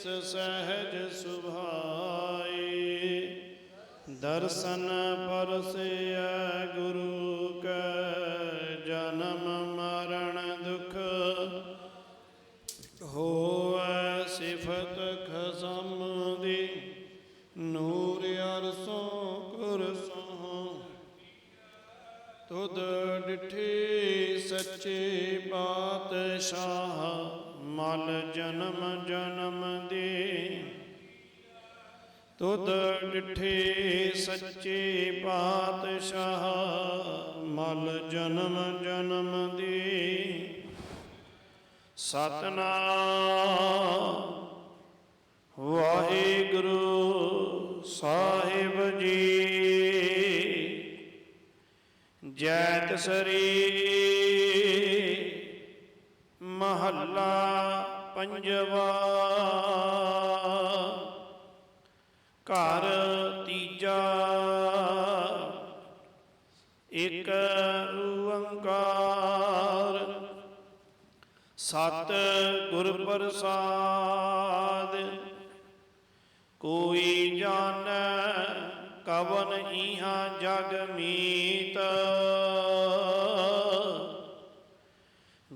ਤਿਸ ਸਹਿਜ ਸੁਭਾਈ ਦਰਸ਼ਨ ਪਰਸਿਆ ਗੁਰੂ ਕੈ, ਜਨਮ ਮਰਨ ਦੁਖ ਹੋਵੈ ਸਿਫਤ ਖਸਮ ਦੀ। ਨੂਰ ਅਰਸੋਂ ਕੁਰਸੋਂ ਤੁਧ ਡਿਠੇ ਸੱਚੇ ਪਾਤਸ਼ਾਹ। ਮਲ ਜਨਮ ਜਨਮ ਦੇ। ਤੁਧ ਡਿਠੇ ਸੱਚੇ ਪਾਤਸ਼ਾਹ ਮਲ ਜਨਮ ਜਨਮ ਦੇ। ਸਤਨਾਮ ਵਾਹਿਗੁਰੂ ਸਾਹਿਬ ਜੀ। ਜੈਤ ਸਰੀ ਮਹੱਲਾ ਪੰਜਵਾ। ਘਰ ਤੀਜਾ। ਇਕ ਓੰਕਾਰ ਸਤ ਗੁਰ ਪ੍ਰਸਾਦ ਕੋਈ ਜਾਣੈ ਕਵਨ ਈਹਾ ਜਗ ਮੀਤ।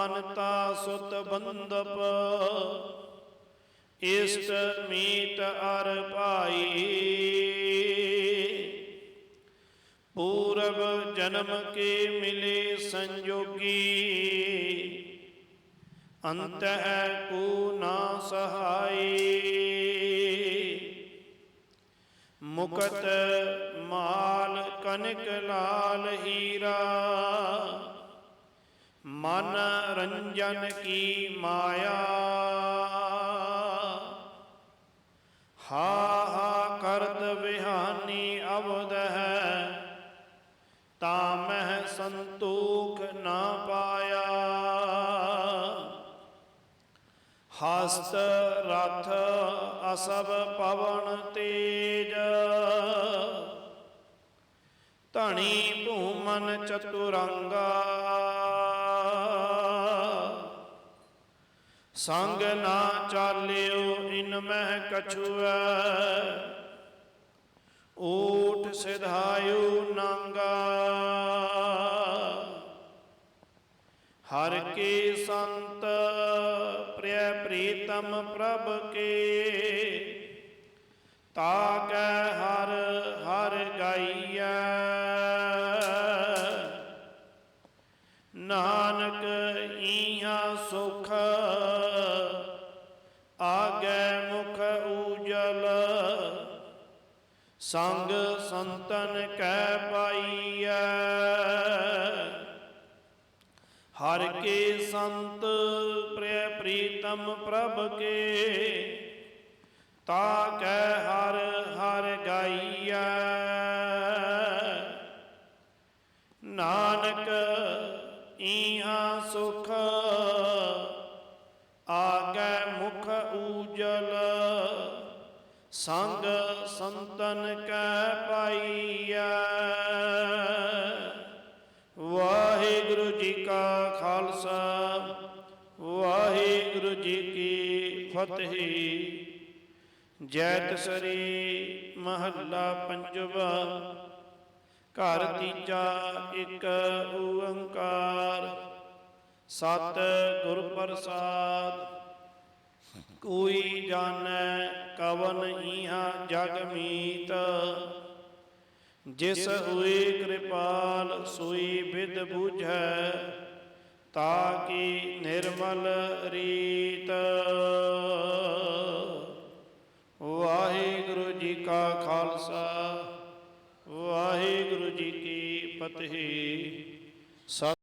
ਬਨਤਾ ਸੁਤ ਬੰਦਪ ਇਸ਼ਟ ਮੀਤ ਅਰ ਭਾਈ। ਪੂਰਬ ਜਨਮ ਕੇ ਮਿਲੇ ਸੰਜੋਗੀ, ਅੰਤ ਹੈ ਕੋ ਨਾ ਸਹਾਈ। ਮੁਕਤ ਮਾਲ ਕਨਕ ਲਾਲ ਹੀਰਾ ਮਨ ਰੰਜਨ ਕੀ ਮਾਇਆ? ਹਾ ਹਾ ਕਰਤ ਵਿਹਾਨੀ ਅਵਦ ਹੈ ਤਾ ਮਹਿ ਸੰਤੋਖ ਨਾ ਪਾਇਆ। ਹਸਤ ਰਥ ਅਸਬ ਪਵਨ ਤੇਜ, ਧਣੀ ਭੂਮਨ ਚਤੁਰੰਗਾ। ਸੰਗ ਨਾ ਚਾਲਿਓ, ਇਨ ਮਹਿ ਕਛੁਐ। ਊਠ ਸਿਧਾਇਓ ਨਾਂਗਾ। ਹਰ ਕੇ ਸੰਤ ਪ੍ਰਿਯ ਪ੍ਰੀਤਮ ਪ੍ਰਭ ਕੇ, ਤਾ ਸੰਗ ਸੰਤਨ ਕੈ ਪਾਈਐ। ਹਰ ਕੇ ਸੰਤ ਪ੍ਰਿਯ ਪ੍ਰੀਤਮ ਪ੍ਰਭ ਕੇ, ਤਾ ਕੈ ਹਰ ਹਰ ਗਾਈਐ। ਨਾਨਕ ਈਹਾ ਸੁਖ, ਆਗੈ ਮੁਖ ਊਜਲ, ਸੰਗ ਸੰਤਨ ਕੈ ਪਾਈਐ। ਵਾਹਿਗੁਰੂ ਜੀ ਕਾ ਖਾਲਸਾ, ਵਾਹਿਗੁਰੂ ਜੀ ਕੀ ਫਤਿਹ। ਜੈਤ ਸਰੀ ਮਹੱਲਾ ਪੰਜਵਾ, ਘਰ ਤੀਜਾ ਇੱਕ ਓੰਕਾਰ। ਸਤ ਗੁਰ ਪ੍ਰਸਾਦ ਕੋਈ ਜਾਣੈ ਕਵਨ ਈਹਾ ਜਗ ਮੀਤ। ਜਿਸ ਹੋਏ ਕਿਰਪਾਲ ਸੋਈ ਬਿਦ ਬੁਝੈ, ਤਾ ਤਾਕੀ ਨਿਰਮਲ ਰੀਤ। ਵਾਹਿਗੁਰੂ ਜੀ ਕਾ ਖਾਲਸਾ, ਵਾਹਿਗੁਰੂ ਜੀ ਕੀ ਫਤਿਹ।